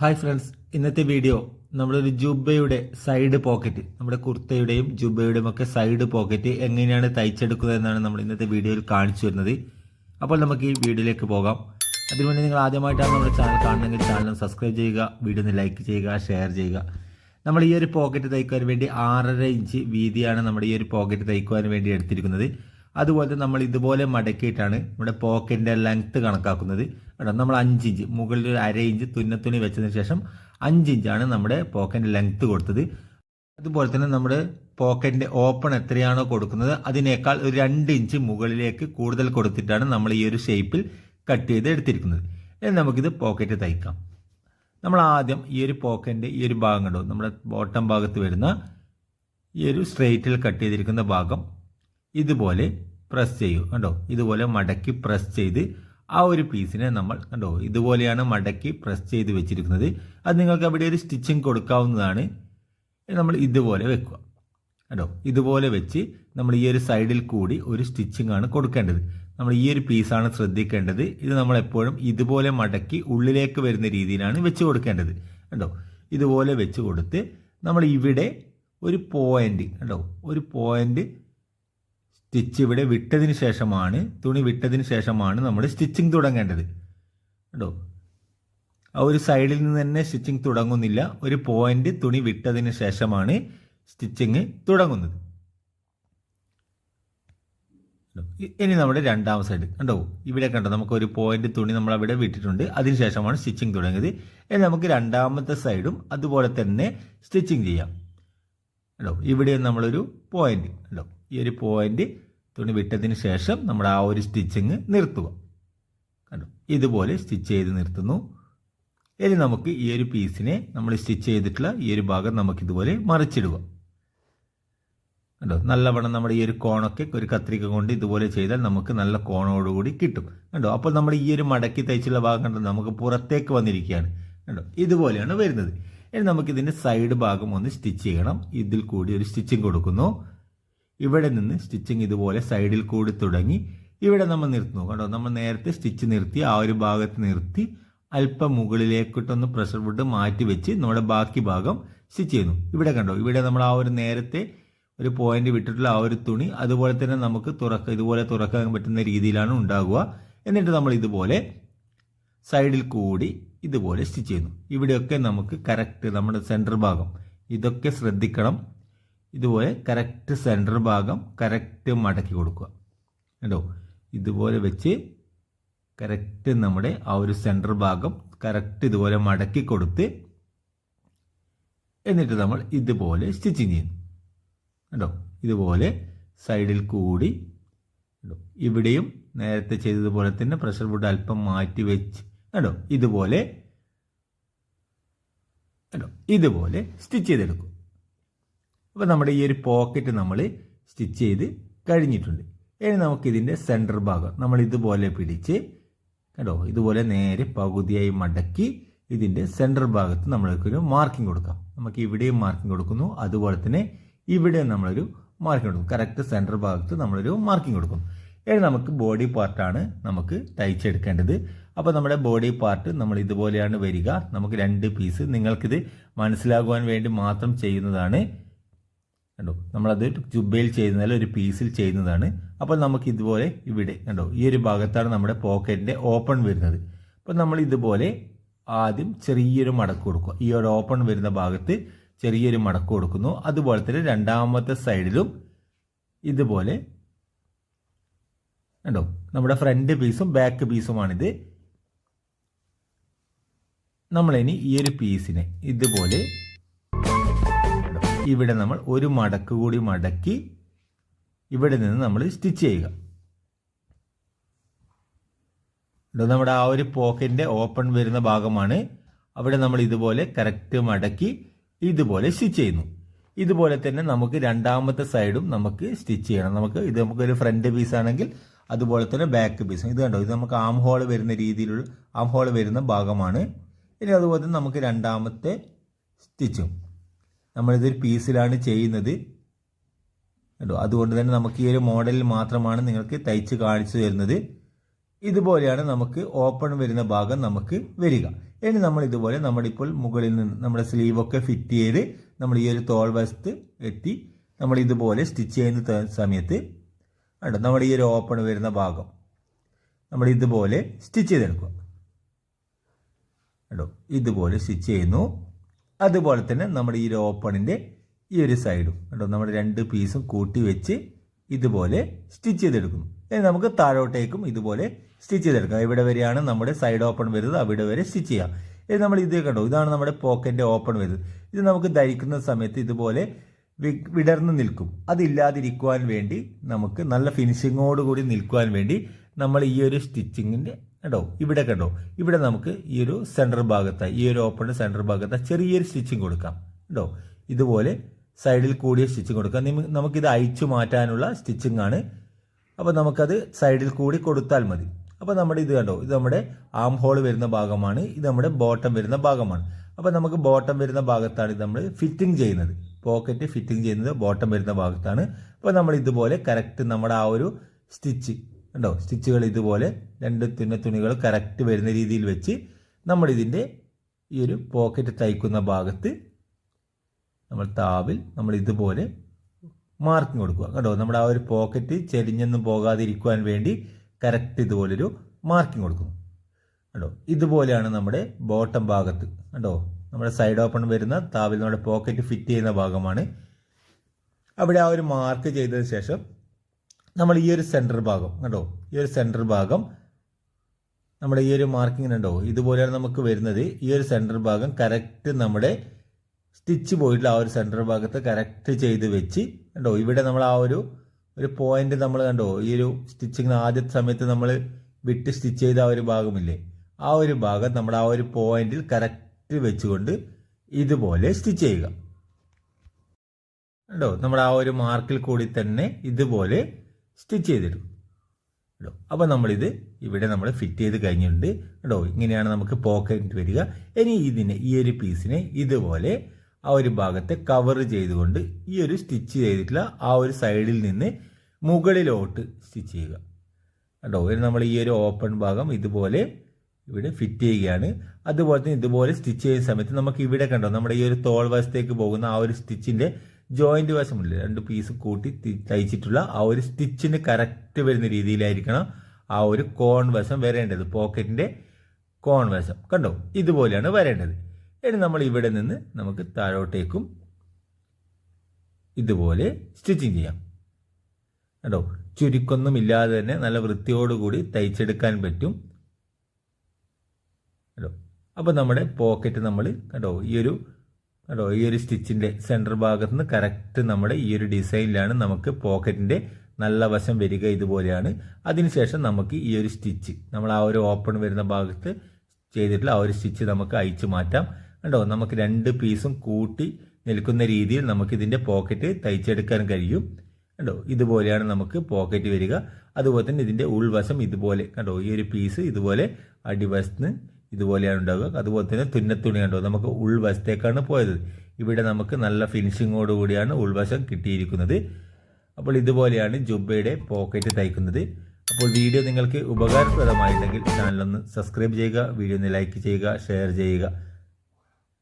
Hi friends ഇന്നത്തെ video നമ്മളൊരു ജുബയുടെ side pocket നമ്മുടെ കുർത്തയുടെയും ജുബയുടെയും ഒക്കെ സൈഡ് പോക്കറ്റ് എങ്ങനെയാണ് തയ്ച്ചെടുക്കുക എന്നാണ് നമ്മൾ ഇന്നത്തെ വീഡിയോയിൽ കാണിച്ചു വരുന്നത് അപ്പോൾ നമുക്ക് ഈ വീഡിയോയിലേക്ക് പോകാം. അതിനുവേണ്ടി നിങ്ങൾ ആദ്യമായിട്ടാണ് നമ്മുടെ ചാനൽ കാണുന്നെങ്കിൽ ചാനൽ സബ്സ്ക്രൈബ് ചെയ്യുക വീഡിയോ ഒന്ന് ലൈക്ക് ചെയ്യുക ഷെയർ ചെയ്യുക. നമ്മൾ ഈ ഒരു പോക്കറ്റ് തയ്ക്കുവാൻ വേണ്ടി ആറര ഇഞ്ച് വീതിയാണ് നമ്മുടെ ഈ ഒരു പോക്കറ്റ് തയ്ക്കുവാൻ വേണ്ടി എടുത്തിരിക്കുന്നത്. അതുപോലെ നമ്മൾ ഇതുപോലെ മടക്കിയിട്ടാണ് നമ്മുടെ പോക്കറ്റിന്റെ ലെങ്ത്ത് കണക്കാക്കുന്നത്. കേട്ടോ നമ്മൾ അഞ്ച് ഇഞ്ച് മുകളിൽ ഒരു അര ഇഞ്ച് തുന്നത്തുണി വെച്ചതിന് ശേഷം അഞ്ച് ഇഞ്ചാണ് നമ്മുടെ പോക്കറ്റിന്റെ ലെങ്ത്ത് കൊടുത്തത്. അതുപോലെ തന്നെ നമ്മുടെ പോക്കറ്റിന്റെ ഓപ്പൺ എത്രയാണോ കൊടുക്കുന്നത് അതിനേക്കാൾ ഒരു രണ്ട് ഇഞ്ച് മുകളിലേക്ക് കൂടുതൽ കൊടുത്തിട്ടാണ് നമ്മൾ ഈ ഒരു ഷേപ്പിൽ കട്ട് ചെയ്ത് എടുത്തിരിക്കുന്നത്. ഇനി നമുക്കിത് പോക്കറ്റ് തയ്ക്കാം. നമ്മൾ ആദ്യം ഈ ഒരു പോക്കറ്റിന്റെ ഈ ഒരു ഭാഗം കണ്ടു? നമ്മുടെ ബോട്ടം ഭാഗത്ത് വരുന്ന ഈ ഒരു സ്ട്രെയിറ്റിൽ കട്ട് ചെയ്തിരിക്കുന്ന ഭാഗം ഇതുപോലെ പ്രസ് ചെയ്യൂ. കണ്ടോ? ഇതുപോലെ മടക്കി പ്രസ് ചെയ്ത് ആ ഒരു പീസിനെ നമ്മൾ കണ്ടോ? ഇതുപോലെയാണ് മടക്കി പ്രസ് ചെയ്ത് വെച്ചിരിക്കുന്നത്. അത് നിങ്ങൾക്ക് അവിടെ ഒരു സ്റ്റിച്ചിങ് കൊടുക്കാവുന്നതാണ്. നമ്മൾ ഇതുപോലെ വെക്കുക. കണ്ടോ? ഇതുപോലെ വെച്ച് നമ്മൾ ഈ ഒരു സൈഡിൽ കൂടി ഒരു സ്റ്റിച്ചിങ് ആണ് കൊടുക്കേണ്ടത്. നമ്മൾ ഈ ഒരു പീസാണ് ശ്രദ്ധിക്കേണ്ടത്. ഇത് നമ്മൾ എപ്പോഴും ഇതുപോലെ മടക്കി ഉള്ളിലേക്ക് വരുന്ന രീതിയിലാണ് വെച്ച് കൊടുക്കേണ്ടത്. കണ്ടോ? ഇതുപോലെ വെച്ച് കൊടുത്ത് നമ്മൾ ഇവിടെ ഒരു പോയിന്റ് കണ്ടോ? ഒരു പോയിന്റ് സ്റ്റിച്ച് ഇവിടെ വിട്ടതിന് ശേഷമാണ് തുണി വിട്ടതിന് ശേഷമാണ് നമ്മൾ സ്റ്റിച്ചിങ് തുടങ്ങേണ്ടത്. കേട്ടോ ആ ഒരു സൈഡിൽ നിന്ന് തന്നെ സ്റ്റിച്ചിങ് തുടങ്ങുന്നില്ല. ഒരു പോയിന്റ് തുണി വിട്ടതിന് ശേഷമാണ് സ്റ്റിച്ചിങ് തുടങ്ങുന്നത്. ഇനി നമ്മുടെ രണ്ടാം സൈഡ് കണ്ടോ? ഇവിടെ കണ്ടോ? നമുക്ക് ഒരു പോയിന്റ് തുണി നമ്മൾ അവിടെ വിട്ടിട്ടുണ്ട്. അതിനുശേഷമാണ് സ്റ്റിച്ചിങ് തുടങ്ങിയത്. ഇനി നമുക്ക് രണ്ടാമത്തെ സൈഡും അതുപോലെ തന്നെ സ്റ്റിച്ചിങ് ചെയ്യാം. കേട്ടോ ഇവിടെ നമ്മളൊരു പോയിന്റ് കണ്ടോ? ഈ ഒരു പോയിന്റ് തുണി വിട്ടതിന് ശേഷം നമ്മൾ ആ ഒരു സ്റ്റിച്ചിങ് നിർത്തുക. കണ്ടു? ഇതുപോലെ സ്റ്റിച്ച് ചെയ്ത് നിർത്തുന്നു. ഇനി നമുക്ക് ഈ ഒരു പീസിനെ നമ്മൾ സ്റ്റിച്ച് ചെയ്തിട്ടുള്ള ഈ ഒരു ഭാഗം നമുക്കിതുപോലെ മറിച്ചിടുക. കണ്ടോ? നല്ലവണ്ണം നമ്മുടെ ഈ ഒരു കോണൊക്കെ ഒരു കത്രിക കൊണ്ട് ഇതുപോലെ ചെയ്താൽ നമുക്ക് നല്ല കോണോടുകൂടി കിട്ടും. കണ്ടോ? അപ്പോൾ നമ്മൾ ഈ ഒരു മടക്കി തയ്ച്ചുള്ള ഭാഗം കണ്ടോ? നമുക്ക് പുറത്തേക്ക് വന്നിരിക്കുകയാണ്. കണ്ടോ? ഇതുപോലെയാണ് വരുന്നത്. ഇനി നമുക്ക് ഇതിന്റെ സൈഡ് ഭാഗം ഒന്ന് സ്റ്റിച്ച് ചെയ്യണം. ഇതിൽ കൂടി ഒരു സ്റ്റിച്ചിങ് കൊടുക്കുന്നു. ഇവിടെ നിന്ന് സ്റ്റിച്ചിങ് ഇതുപോലെ സൈഡിൽ കൂടി തുടങ്ങി ഇവിടെ നമ്മൾ നിർത്തുന്നു. കണ്ടോ? നമ്മൾ നേരത്തെ സ്റ്റിച്ച് നിർത്തി ആ ഒരു ഭാഗത്ത് നിർത്തി അല്പം മുകളിലേക്കിട്ടൊന്ന് പ്രഷർ വിട്ട് മാറ്റി വെച്ച് നമ്മുടെ ബാക്കി ഭാഗം സ്റ്റിച്ച് ചെയ്യുന്നു. ഇവിടെ കണ്ടോ? ഇവിടെ നമ്മൾ ആ ഒരു നേരത്തെ ഒരു പോയിന്റ് വിട്ടിട്ടുള്ള ആ ഒരു തുണി അതുപോലെ തന്നെ നമുക്ക് തുറക്ക ഇതുപോലെ തുറക്കാൻ പറ്റുന്ന രീതിയിലാണ് ഉണ്ടാകുക. എന്നിട്ട് നമ്മൾ ഇതുപോലെ സൈഡിൽ കൂടി ഇതുപോലെ സ്റ്റിച്ച് ചെയ്യുന്നു. ഇവിടെയൊക്കെ നമുക്ക് കറക്റ്റ് നമ്മുടെ സെന്റർ ഭാഗം. ഇതൊക്കെ ശ്രദ്ധിക്കണം. ഇതുപോലെ കറക്റ്റ് സെന്റർ ഭാഗം കറക്റ്റ് മടക്കി കൊടുക്കുക. കേട്ടോ ഇതുപോലെ വെച്ച് കറക്റ്റ് നമ്മുടെ ആ ഒരു സെന്റർ ഭാഗം കറക്റ്റ് ഇതുപോലെ മടക്കി കൊടുത്ത് എന്നിട്ട് നമ്മൾ ഇതുപോലെ സ്റ്റിച്ചിങ് ചെയ്യുന്നു. കേട്ടോ ഇതുപോലെ സൈഡിൽ കൂടി കേട്ടോ ഇവിടെയും നേരത്തെ ചെയ്തതുപോലെ തന്നെ പ്രഷർ വുഡ് അല്പം മാറ്റി വെച്ച് കേട്ടോ ഇതുപോലെ കേട്ടോ ഇതുപോലെ സ്റ്റിച്ച് ചെയ്തെടുക്കും. അപ്പോൾ നമ്മുടെ ഈ ഒരു പോക്കറ്റ് നമ്മൾ സ്റ്റിച്ച് ചെയ്ത് കഴിഞ്ഞിട്ടുണ്ട്. ഇനി നമുക്കിതിന്റെ സെന്റർ ഭാഗം നമ്മൾ ഇതുപോലെ പിടിച്ച് കേട്ടോ ഇതുപോലെ നേരെ പകുതിയായി മടക്കി ഇതിന്റെ സെന്റർ ഭാഗത്ത് നമ്മൾക്കൊരു മാർക്കിംഗ് കൊടുക്കാം. നമുക്ക് ഇവിടെയും മാർക്കിംഗ് കൊടുക്കുന്നു. അതുപോലെ തന്നെ ഇവിടെ നമ്മളൊരു മാർക്കിംഗ് കൊടുക്കും കറക്റ്റ് സെന്റർ ഭാഗത്ത് നമ്മളൊരു മാർക്കിംഗ് കൊടുക്കും ഇനി നമുക്ക് ബോഡി പാർട്ടാണ് നമുക്ക് തയ്ച്ചെടുക്കേണ്ടത്. അപ്പോൾ നമ്മുടെ ബോഡി പാർട്ട് നമ്മൾ ഇതുപോലെയാണ് വരിക. നമുക്ക് രണ്ട് പീസ് നിങ്ങൾക്കിത് മനസ്സിലാകുവാൻ വേണ്ടി മാത്രം ചെയ്യുന്നതാണ് കണ്ടോ? നമ്മളത് ജുബയിൽ ചെയ്യുന്നതിൽ ഒരു പീസിൽ ചെയ്യുന്നതാണ്. അപ്പോൾ നമുക്ക് ഇതുപോലെ ഇവിടെ കണ്ടോ? ഈ ഒരു ഭാഗത്താണ് നമ്മുടെ പോക്കറ്റിന്റെ ഓപ്പൺ വരുന്നത്. അപ്പോൾ നമ്മൾ ഇതുപോലെ ആദ്യം ചെറിയൊരു മടക്ക് കൊടുക്കുക. ഈ ഒരു ഓപ്പൺ വരുന്ന ഭാഗത്ത് ചെറിയൊരു മടക്ക് കൊടുക്കുന്നു. അതുപോലെ തന്നെ രണ്ടാമത്തെ സൈഡിലും ഇതുപോലെ കണ്ടോ? നമ്മുടെ ഫ്രണ്ട് പീസും ബാക്ക് പീസുമാണിത്. നമ്മളിനി ഈ ഒരു പീസിനെ ഇതുപോലെ ഇവിടെ നമ്മൾ ഒരു മടക്ക് കൂടി മടക്കി ഇവിടെ നിന്ന് നമ്മൾ സ്റ്റിച്ച് ചെയ്യുക. നമ്മുടെ ആ ഒരു പോക്കറ്റിന്റെ ഓപ്പൺ വരുന്ന ഭാഗമാണ്. അവിടെ നമ്മൾ ഇതുപോലെ കറക്റ്റ് മടക്കി ഇതുപോലെ സ്റ്റിച്ച് ചെയ്യുന്നു. ഇതുപോലെ തന്നെ നമുക്ക് രണ്ടാമത്തെ സൈഡും നമുക്ക് സ്റ്റിച്ച് ചെയ്യണം. നമുക്ക് ഇത് നമുക്കൊരു ഫ്രണ്ട് പീസ് ആണെങ്കിൽ അതുപോലെ തന്നെ ബാക്ക് പീസ്. ഇത് കണ്ടോ? ഇത് നമുക്ക് ആം ഹോൾ വരുന്ന രീതിയിലുള്ള ആം ഹോൾ വരുന്ന ഭാഗമാണ്. ഇനി അതുപോലെ തന്നെ നമുക്ക് രണ്ടാമത്തെ സ്റ്റിച്ചും. നമ്മളിതൊരു പീസിലാണ് ചെയ്യുന്നത്. കേട്ടോ അതുകൊണ്ട് തന്നെ നമുക്ക് ഈ ഒരു മോഡലിൽ മാത്രമാണ് നിങ്ങൾക്ക് തയ്ച്ച് കാണിച്ചു തരുന്നത്. ഇതുപോലെയാണ് നമുക്ക് ഓപ്പൺ വരുന്ന ഭാഗം നമുക്ക് വരിക. ഇനി നമ്മൾ ഇതുപോലെ നമ്മളിപ്പോൾ മുകളിൽ നിന്ന് നമ്മുടെ സ്ലീവൊക്കെ ഫിറ്റ് ചെയ്ത് നമ്മൾ ഈ ഒരു തോൾ വശത്ത് എത്തി നമ്മൾ ഇതുപോലെ സ്റ്റിച്ച് ചെയ്യുന്ന സമയത്ത് കണ്ടോ? നമ്മുടെ ഈ ഒരു ഓപ്പൺ വരുന്ന ഭാഗം നമ്മൾ ഇതുപോലെ സ്റ്റിച്ച് ചെയ്തെടുക്കുക. കേട്ടോ ഇതുപോലെ സ്റ്റിച്ച് ചെയ്യുന്നു. അതുപോലെ തന്നെ നമ്മുടെ ഈ ഓപ്പണിന്റെ ഈ ഒരു സൈഡും കേട്ടോ നമ്മുടെ രണ്ട് പീസും കൂട്ടി വെച്ച് ഇതുപോലെ സ്റ്റിച്ച് ചെയ്തെടുക്കുന്നു. ഇനി നമുക്ക് താഴോട്ടേക്കും ഇതുപോലെ സ്റ്റിച്ച് ചെയ്തെടുക്കാം. ഇവിടെ വരെയാണ് നമ്മുടെ സൈഡ് ഓപ്പൺ വരുന്നത് അവിടെ വരെ സ്റ്റിച്ച് ചെയ്യാം. ഇത് നമ്മൾ ഇത് കണ്ടോ ഇതാണ് നമ്മുടെ പോക്കറ്റിന്റെ ഓപ്പൺ വരുന്നത്. ഇത് നമുക്ക് ധരിക്കുന്ന സമയത്ത് ഇതുപോലെ വിടർന്നു നിൽക്കും. അതില്ലാതിരിക്കുവാൻ വേണ്ടി നമുക്ക് നല്ല ഫിനിഷിങ്ങോട് കൂടി നിൽക്കുവാൻ വേണ്ടി നമ്മൾ ഈ ഒരു സ്റ്റിച്ചിങ്ങിന്റെ കേട്ടോ ഇവിടെ കണ്ടോ? ഇവിടെ നമുക്ക് ഈ ഒരു സെന്റർ ഭാഗത്ത് ഈ ഒരു ഓപ്പണിന്റെ സെന്റർ ഭാഗത്ത് ചെറിയൊരു സ്റ്റിച്ചിങ് കൊടുക്കാം. കേട്ടോ ഇതുപോലെ സൈഡിൽ കൂടിയ സ്റ്റിച്ചിങ് കൊടുക്കാം. നിമ- നമുക്കിത് അയച്ചു മാറ്റാനുള്ള സ്റ്റിച്ചിങ് ആണ്. അപ്പോൾ നമുക്കത് സൈഡിൽ കൂടി കൊടുത്താൽ മതി. അപ്പോൾ നമ്മുടെ ഇത് കണ്ടോ? ഇത് നമ്മുടെ ആം ഹോൾ വരുന്ന ഭാഗമാണ്. ഇത് നമ്മുടെ ബോട്ടം വരുന്ന ഭാഗമാണ്. അപ്പോൾ നമുക്ക് ബോട്ടം വരുന്ന ഭാഗത്താണ് ഇത് നമ്മൾ ഫിറ്റിംഗ് ചെയ്യുന്നത്. പോക്കറ്റ് ഫിറ്റിംഗ് ചെയ്യുന്നത് ബോട്ടം വരുന്ന ഭാഗത്താണ്. അപ്പോൾ നമ്മൾ ഇതുപോലെ കറക്റ്റ് നമ്മുടെ ആ ഒരു സ്റ്റിച്ച് കണ്ടോ? സ്റ്റിച്ചുകൾ ഇതുപോലെ രണ്ട് തുന്ന തുണികൾ കറക്റ്റ് വരുന്ന രീതിയിൽ വെച്ച് നമ്മളിതിന്റെ ഈ ഒരു പോക്കറ്റ് തയ്ക്കുന്ന ഭാഗത്ത് നമ്മൾ താവിൽ നമ്മൾ ഇതുപോലെ മാർക്കിംഗ് കൊടുക്കുക. കേട്ടോ നമ്മുടെ ആ ഒരു പോക്കറ്റ് ചെരിഞ്ഞൊന്നും പോകാതിരിക്കുവാൻ വേണ്ടി കറക്റ്റ് ഇതുപോലൊരു മാർക്കിംഗ് കൊടുക്കും കേട്ടോ ഇതുപോലെയാണ് നമ്മുടെ ബോട്ടം ഭാഗത്ത്. കേട്ടോ നമ്മുടെ സൈഡ് ഓപ്പൺ വരുന്ന താവിൽ നമ്മുടെ പോക്കറ്റ് ഫിറ്റ് ചെയ്യുന്ന ഭാഗമാണ്. അവിടെ ആ ഒരു മാർക്ക് ചെയ്തതിന് ശേഷം നമ്മൾ ഈ ഒരു സെന്റർ ഭാഗം കണ്ടോ? ഈ ഒരു സെന്റർ ഭാഗം നമ്മുടെ ഈ ഒരു മാർക്കിംഗ് ഉണ്ടോ? ഇതുപോലെയാണ് നമുക്ക് വരുന്നത്. ഈ ഒരു സെന്റർ ഭാഗം കറക്റ്റ് നമ്മുടെ സ്റ്റിച്ച് പോയിട്ടുള്ള ആ ഒരു സെന്റർ ഭാഗത്ത് കറക്റ്റ് ചെയ്ത് വെച്ച് കണ്ടോ? ഇവിടെ നമ്മൾ ആ ഒരു ഒരു പോയിന്റ് നമ്മൾ കണ്ടോ? ഈ ഒരു സ്റ്റിച്ചിങ് ആദ്യത്തെ സമയത്ത് നമ്മൾ വിട്ട് സ്റ്റിച്ച് ചെയ്ത ആ ഒരു ഭാഗമില്ലേ? ആ ഒരു ഭാഗം നമ്മൾ ആ ഒരു പോയിന്റിൽ കറക്റ്റ് വെച്ചുകൊണ്ട് ഇതുപോലെ സ്റ്റിച്ച് ചെയ്യുക. കണ്ടോ? നമ്മൾ ആ ഒരു മാർക്കിൽ കൂടി തന്നെ ഇതുപോലെ സ്റ്റിച്ച് ചെയ്തിടും. കേട്ടോ അപ്പോൾ നമ്മളിത് ഇവിടെ നമ്മൾ ഫിറ്റ് ചെയ്ത് കഴിഞ്ഞിട്ടുണ്ട്. കേട്ടോ ഇങ്ങനെയാണ് നമുക്ക് പോക്കറ്റ് വരിക. ഇനി ഇതിനെ ഈ ഒരു പീസിനെ ഇതുപോലെ ആ ഒരു ഭാഗത്തെ കവർ ചെയ്തുകൊണ്ട് ഈ ഒരു സ്റ്റിച്ച് ചെയ്തിട്ടുള്ള ആ ഒരു സൈഡിൽ നിന്ന് മുകളിലോട്ട് സ്റ്റിച്ച് ചെയ്യുക. കേട്ടോ നമ്മൾ ഈ ഒരു ഓപ്പൺ ഭാഗം ഇതുപോലെ ഇവിടെ ഫിറ്റ് ചെയ്യുകയാണ്. അതുപോലെ തന്നെ ഇതുപോലെ സ്റ്റിച്ച് ചെയ്യുന്ന സമയത്ത് നമുക്ക് ഇവിടെ കണ്ടോ നമ്മുടെ ഈ ഒരു തോൾ വശത്തേക്ക് പോകുന്ന ആ ഒരു സ്റ്റിച്ചിന്റെ ജോയിന്റ് വശമില്ല രണ്ട് പീസ് കൂട്ടി തയ്ച്ചിട്ടുള്ള ആ ഒരു സ്റ്റിച്ചിന് കറക്റ്റ് വരുന്ന രീതിയിലായിരിക്കണം ആ ഒരു കോൺ വശം വരേണ്ടത്. പോക്കറ്റിന്റെ കോൺ വശം. കണ്ടോ? ഇതുപോലെയാണ് വരേണ്ടത്. ഇനി നമ്മൾ ഇവിടെ നിന്ന് നമുക്ക് താഴോട്ടേക്കും ഇതുപോലെ സ്റ്റിച്ചിങ് ചെയ്യാം. കേട്ടോ ചുരുക്കൊന്നും ഇല്ലാതെ തന്നെ നല്ല വൃത്തിയോടുകൂടി തയ്ച്ചെടുക്കാൻ പറ്റും. കേട്ടോ അപ്പോൾ നമ്മുടെ പോക്കറ്റ് നമ്മൾ കേട്ടോ ഈ ഒരു കേട്ടോ ഈ ഒരു സ്റ്റിച്ചിന്റെ സെന്റർ ഭാഗത്ത് നിന്ന് കറക്റ്റ് നമ്മുടെ ഈ ഒരു ഡിസൈനിലാണ് നമുക്ക് പോക്കറ്റിന്റെ നല്ല വശം വരിക ഇതുപോലെയാണ്. അതിനുശേഷം നമുക്ക് ഈ ഒരു സ്റ്റിച്ച് നമ്മൾ ആ ഒരു ഓപ്പൺ വരുന്ന ഭാഗത്ത് ചെയ്തിട്ടുള്ള ആ ഒരു സ്റ്റിച്ച് നമുക്ക് അയച്ചു മാറ്റാം. കണ്ടോ നമുക്ക് രണ്ട് പീസും കൂട്ടി നിൽക്കുന്ന രീതിയിൽ നമുക്ക് ഇതിന്റെ പോക്കറ്റ് തയ്ച്ചെടുക്കാൻ കഴിയും. കണ്ടോ ഇതുപോലെയാണ് നമുക്ക് പോക്കറ്റ് വരിക. അതുപോലെ തന്നെ ഇതിന്റെ ഉൾവശം ഇതുപോലെ കണ്ടോ ഈ ഒരു പീസ് ഇതുപോലെ അടിവശത്ത് ഇതുപോലെയാണ് ഉണ്ടാവുക. അതുപോലെ തന്നെ തുന്നത്തുണി കണ്ടോ? നമുക്ക് ഉൾവശത്തേക്കാണ് പോയത്. ഇവിടെ നമുക്ക് നല്ല ഫിനിഷിങ്ങോട് കൂടിയാണ് ഉൾവശം കിട്ടിയിരിക്കുന്നത്. അപ്പോൾ ഇതുപോലെയാണ് ജുബയുടെ പോക്കറ്റ് തയ്ക്കുന്നത്. അപ്പോൾ വീഡിയോ നിങ്ങൾക്ക് ഉപകാരപ്രദമായിട്ടുണ്ടെങ്കിൽ ചാനലൊന്ന് സബ്സ്ക്രൈബ് ചെയ്യുക വീഡിയോ ഒന്ന് ലൈക്ക് ചെയ്യുക ഷെയർ ചെയ്യുക.